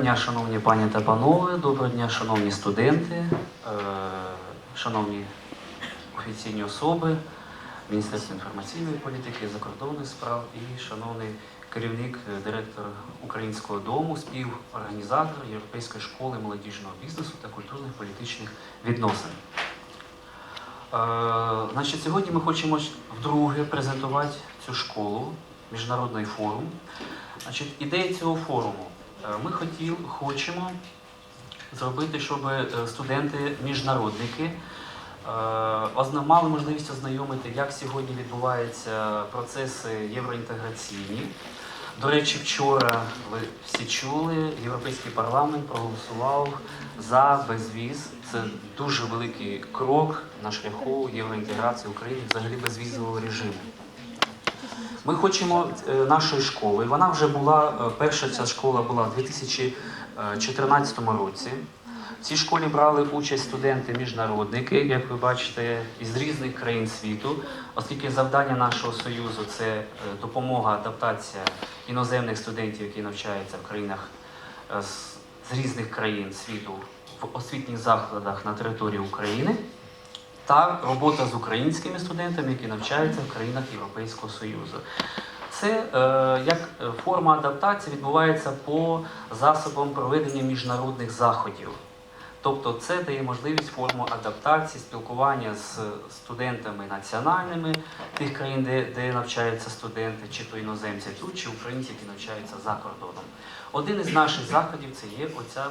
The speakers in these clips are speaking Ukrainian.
Дня, шановні пані та панове, доброго дня, шановні студенти, е, шановні офіційні особи, Міністерство інформаційної політики, закордонних справ і шановний керівник, е, директор Українського дому, співорганізатор Європейської школи молодіжного бізнесу та культурних політичних відносин. Е, Значить, сьогодні ми хочемо вдруге презентувати цю школу, міжнародний форум. Значить, ідея цього форуму. Е, Ми хотіл, хочемо зробити, щоб е, студенти-міжнародники е, мали можливість ознайомити, як сьогодні відбуваються процеси євроінтеграційні. До речі, вчора ви всі чули, Європейський парламент проголосував за безвіз. Це дуже великий крок на шляху євроінтеграції України, взагалі безвізового режиму. Ми хочемо е, нашої школи. Вона вже була, е, перша ця школа була в 2014 році. В цій школі брали участь студенти-міжнародники, як ви бачите, із різних країн світу, оскільки завдання нашого союзу це е, допомога, адаптація іноземних студентів, які навчаються в країнах з різних країн світу в освітніх закладах на території України та робота з українськими студентами, які навчаються в країнах Європейського Союзу. Це е, як форма адаптації відбувається по засобам проведення міжнародних заходів. Тобто це дає можливість форму адаптації, спілкування з студентами національними тих країн, де, де навчаються студенти, чи то іноземці тут, чи українці, які навчаються за кордоном. Один із наших заходів це є оця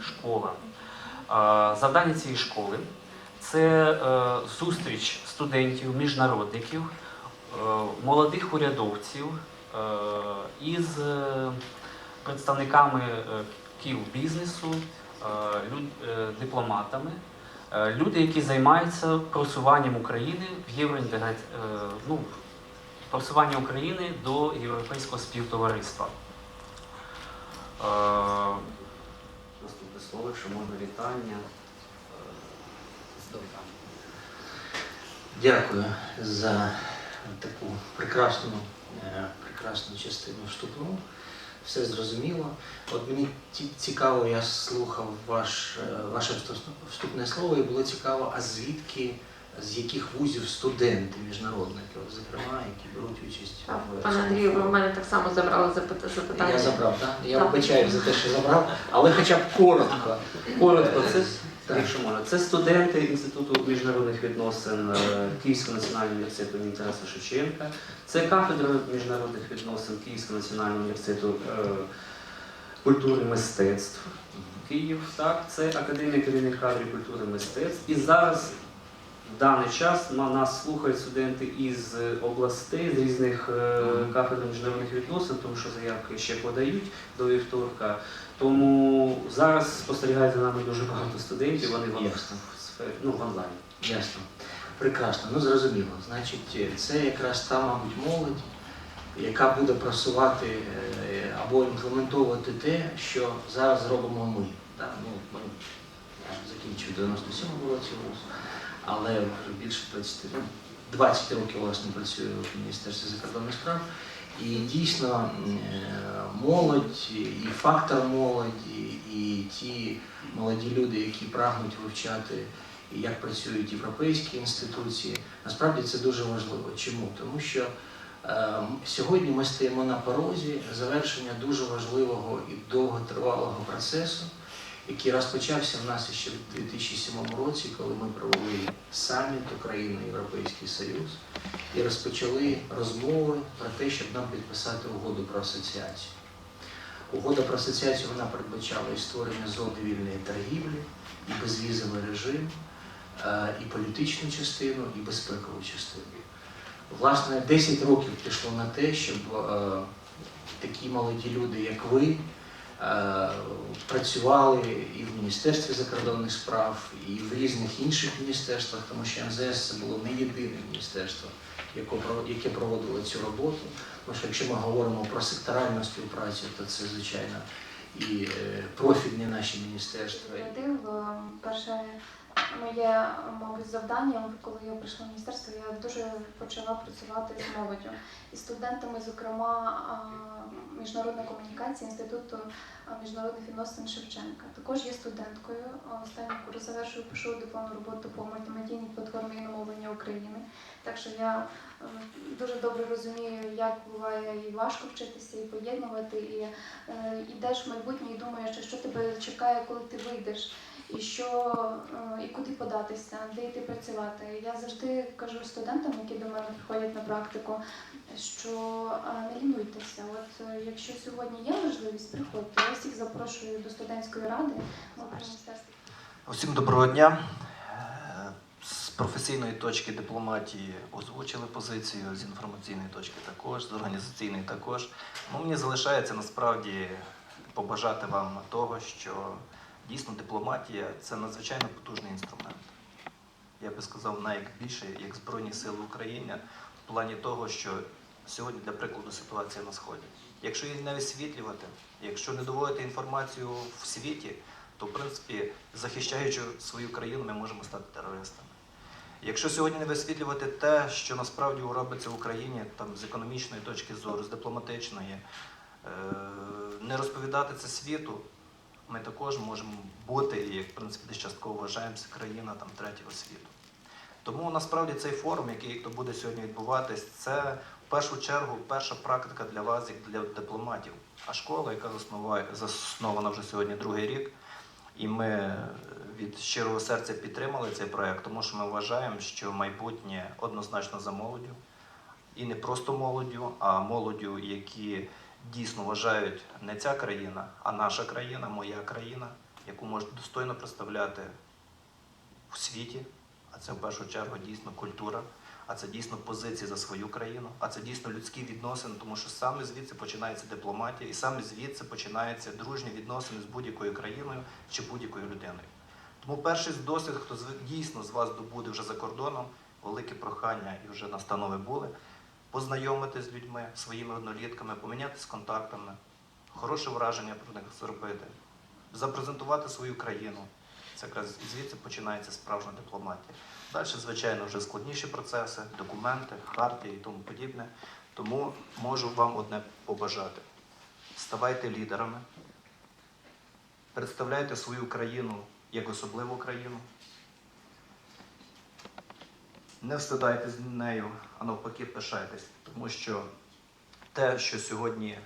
школа. Е, Завдання цієї школи це е, зустріч студентів, міжнародників, е, молодих урядовців е, із е, представниками е, кіл бізнесу, е, люд- е, дипломатами, е, люди, які займаються просуванням України в євроінтеграції, ну, просування України до європейського співтовариства. Е, Наступне слово, якщо можна вітання. Дякую за таку прекрасну, е, прекрасну частину вступну. Все зрозуміло. От мені цікаво, я слухав ваш, е, ваше вступне слово, і було цікаво, а звідки, з яких вузів студенти міжнародники, от, зокрема, які беруть участь А, в Пане Андрію, ви в мене так само забрали запитання. Я забрав, так? Я Так. вибачаю за те, що забрав, але хоча б коротко. Коротко, це, Так. Якщо можна, це студенти Інституту міжнародних відносин е, Київського національного університету імені Тараса Шевченка, це кафедра міжнародних відносин Київського національного університету е, культури і мистецтв Київ. Так, це Академія керівних кадрів культури і мистецтв. І зараз в даний час на нас слухають студенти із областей, з різних е, кафедр міжнародних відносин, тому що заявки ще подають до вівторка. Тому зараз спостерігає за нами дуже багато студентів, вони в, Ясно. в сфері, ну, в онлайні. Ясно. Прекрасно. Ну зрозуміло. Значить, це якраз та, мабуть, молодь, яка буде просувати е, або імплементовувати те, що зараз робимо ми. Так? Ну, ми я закінчив 97-му році вуз, але вже більше 20, ну, 20 років власне працюю в Міністерстві закордонних справ. І дійсно е, молодь, і фактор молоді, і ті молоді люди, які прагнуть вивчати як працюють європейські інституції. Насправді це дуже важливо. Чому? Тому що е, сьогодні ми стоїмо на порозі завершення дуже важливого і довготривалого процесу, який розпочався в нас ще в 2007 році, коли ми провели саміт Україна Європейський Союз і розпочали розмови про те, щоб нам підписати угоду про асоціацію. Угода про асоціацію вона передбачала і створення зони вільної торгівлі, і безвізовий режим, е, і політичну частину, і безпекову частину. Власне, 10 років пішло на те, щоб е, такі молоді люди, як ви, працювали і в Міністерстві закордонних справ, і в різних інших міністерствах, тому що МЗС це було не єдине міністерство, яке про- яке проводило цю роботу. Тому що якщо ми говоримо про секторальну співпрацю, то це звичайно і е, профільні наші міністерства. Ініціатив. Моє, мабуть, завдання, коли я прийшла в міністерство, я дуже почала працювати з молоддю і студентами, зокрема міжнародна комунікація Інституту міжнародних відносин Шевченка. Також є студенткою. Останній курс завершую, пишу дипломну роботу по мультимедійній платформі іномовлення України. Так що я дуже добре розумію, як буває і важко вчитися, і поєднувати, і е, йдеш в майбутнє і думаєш, що тебе чекає, коли ти вийдеш, і що е, і куди податися, де йти працювати. Я завжди кажу студентам, які до мене приходять на практику, що е, не лінуйтеся. От е, якщо сьогодні є можливість, приходьте. Я всіх запрошую до студентської ради. Усім доброго дня. Професійної точки дипломатії озвучили позицію, з інформаційної точки також, з організаційної також. Ну, мені залишається насправді побажати вам того, що дійсно дипломатія це надзвичайно потужний інструмент. Я би сказав, найбільше як Збройні Сили України в плані того, що сьогодні, для прикладу, ситуація на Сході. Якщо її не висвітлювати, якщо не доводити інформацію в світі, то в принципі, захищаючи свою країну, ми можемо стати терористами. Якщо сьогодні не висвітлювати те, що насправді робиться в Україні, там з економічної точки зору, з дипломатичної, е, не розповідати це світу, ми також можемо бути, і як в принципі десь частково вважаємося, країна там третього світу. Тому насправді цей форум, який то буде сьогодні відбуватись, це в першу чергу перша практика для вас, як для дипломатів. А школа, яка заснована вже сьогодні другий рік, і ми від щирого серця підтримали цей проект, тому що ми вважаємо, що майбутнє однозначно за молоддю. І не просто молоддю, а молоддю, які дійсно вважають не ця країна, а наша країна, моя країна, яку можна достойно представляти в світі. А це в першу чергу дійсно культура, а це дійсно позиції за свою країну, а це дійсно людські відносини, тому що саме звідси починається дипломатія, і саме звідси починаються дружні відносини з будь-якою країною чи будь-якою людиною. Тому перший досвід, хто дійсно з вас добуде вже за кордоном, велике прохання і вже настанови були, познайомитись з людьми, своїми однолітками, помінятися контактами, хороше враження про них зробити, запрезентувати свою країну. Це якраз звідси починається справжня дипломатія. Далі, звичайно, вже складніші процеси, документи, хартії і тому подібне. Тому можу вам одне побажати: ставайте лідерами, представляйте свою країну як особливу країну. Не встидайтесь з нею, а навпаки, пишайтесь, тому що те, що сьогодні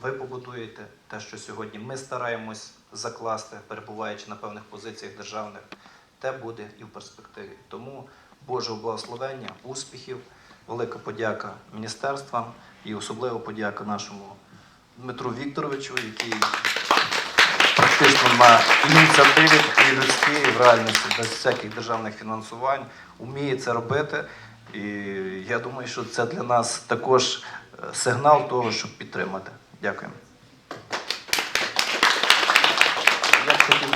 ви побудуєте, те, що сьогодні ми стараємось закласти, перебуваючи на певних позиціях державних, те буде і в перспективі. Тому Божого благословення, успіхів, велика подяка міністерствам і особливо подяка нашому Дмитру Вікторовичу, який практично на ініціативі і людській, в реальності без всяких державних фінансувань вміє це робити. І я думаю, що це для нас також е, сигнал того, щоб підтримати. Дякую. Я б хотів